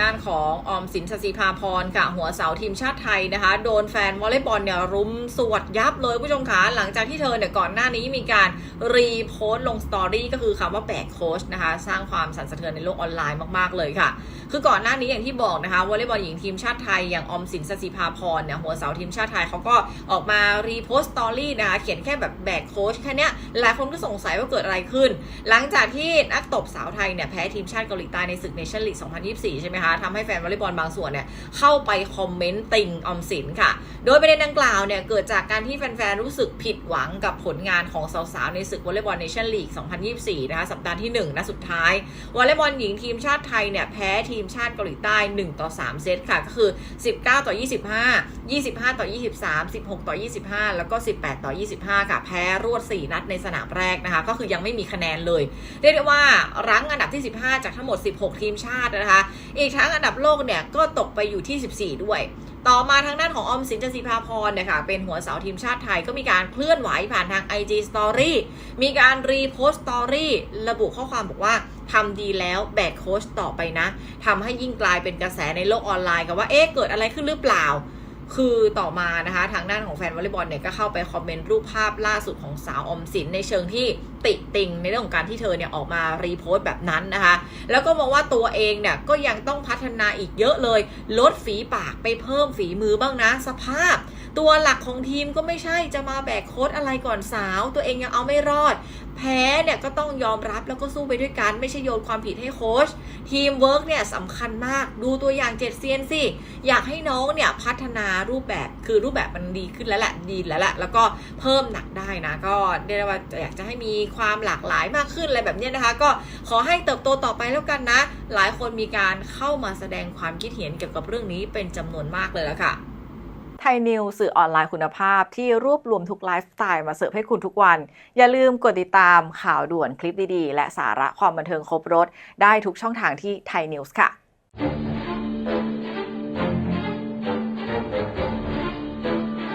ด้านของออมสินสศิภาพรค่ะ หัวเสาทีมชาติไทยนะคะ โดนแฟนวอลเลย์บอลเนี่ยรุมสวดยับเลยผู้ชมคะหลังจากที่เธอเนี่ยก่อนหน้านี้มีการรีโพสต์ลงสตอรี่ก็คือคำว่าแบกโค้ชนะคะ สร้างความสั่นสะเทือนในโลกออนไลน์มากๆเลยค่ะ คือก่อนหน้านี้อย่างที่บอกนะคะวอลเลย์บอลหญิงทีมชาติไทยอย่างออมสินสศิภาพรเนี่ยหัวเสาทีมชาติไทยเขาก็ออกมารีโพสต์สตอรี่นะคะเขียนแค่แบบแบกโค้ชแค่นี้หลายคนก็สงสัยว่าเกิดอะไรขึ้น หลังจากที่นักตบสาวไทยเนี่ยแพ้ทีมชาติเกาหลีใต้ในศึกเนชั่นลีก 2024 ใช่ไหมคะทำให้แฟนวอลเลย์บอลบางส่วนเนี่ยเข้าไปคอมเมนต์ติงออมสินค่ะ โดยประเด็นดังกล่าวเนี่ยเกิดจากการที่แฟนๆ รู้สึกผิดหวังกับผลงานของสาวๆ ในศึกวอลเลย์บอลเนชั่นลีก 2024 นะคะสัปดาห์ที่1นะสุดท้ายวอลเลย์บอลหญิงทีมชาติไทยเนี่ยแพ้ทีมชาติเกาหลีใต้ 1 ต่อ 3 เซตค่ะ ก็คือ 19 ต่อ 25 25 ต่อ 23 16 ต่อ 25 แล้วก็ 18 ต่อ 25 ค่ะ แพ้รวด 4 นัดในสนามแรกนะคะ ก็คือยังไม่มีคะแนนเลย เรียกได้ว่ารั้งอันดับที่ 15 จากทั้งหมด 16 ทีมชาตินะคะ อีกทั้งอันดับโลกเนี่ยก็ตกไปอยู่ที่ 14 ด้วย ต่อมาทางด้านของออมสินจสิภาพรเนี่ยค่ะเป็นหัวเสาทีมชาติไทยก็มีการเคลื่อนไหวผ่านทาง IG Story มีการรีโพสต์สตอรี่ระบุข้อความบอกว่าทำดีแล้วแบกโค้ชต่อไปนะทำให้ยิ่งกลายเป็นกระแสในโลกออนไลน์กับว่าเอ๊ะเกิดอะไรขึ้นหรือเปล่า คือต่อมานะคะ ทางด้านของแฟนวอลเลย์บอลเนี่ยก็เข้าไปคอมเมนต์รูปภาพล่าสุดของสาวอมสินในเชิงที่ติติงในเรื่องของการที่เธอเนี่ยออกมารีโพสต์แบบนั้นนะคะ แล้วก็มองว่าตัวเองเนี่ยก็ยังต้องพัฒนาอีกเยอะเลย ลดฝีปากไปเพิ่มฝีมือบ้างนะ สภาพ ตัวหลักของทีมก็ไม่ใช่จะมาแบกโค้ดอะไรก่อนสาว ตัวเองยังเอาไม่รอด แพ้เนี่ยก็ต้องยอมรับแล้วก็สู้ไปด้วยกัน ไม่ใช่โยนความผิดให้โค้ชทีมเวิร์กเนี่ยสำคัญมากดูตัวอย่างเจ็ดเซียนสิอยากให้น้องเนี่ยพัฒนารูปแบบคือรูปแบบมันดีขึ้นแล้วแหละดีแล้วแหละแล้วก็เพิ่มหนักได้นะก็เรียกได้ว่าอยากจะให้มีความหลากหลายมากขึ้นอะไรแบบนี้นะคะ ก็ขอให้เติบโตต่อไปแล้วกันนะ หลายคนมีการเข้ามาแสดงความคิดเห็นเกี่ยวกับเรื่องนี้เป็นจำนวนมากเลยแล้วค่ะไทยนิวสื่อออนไลน์คุณภาพที่รวบรวมทุกไลฟ์สไตล์มาเสิร์ฟให้คุณทุกวัน อย่าลืมกดติดตามข่าวด่วนคลิปดีๆ และสาระความบันเทิงครบรถ ได้ทุกช่องทางที่ไทยนิวส์ค่ะ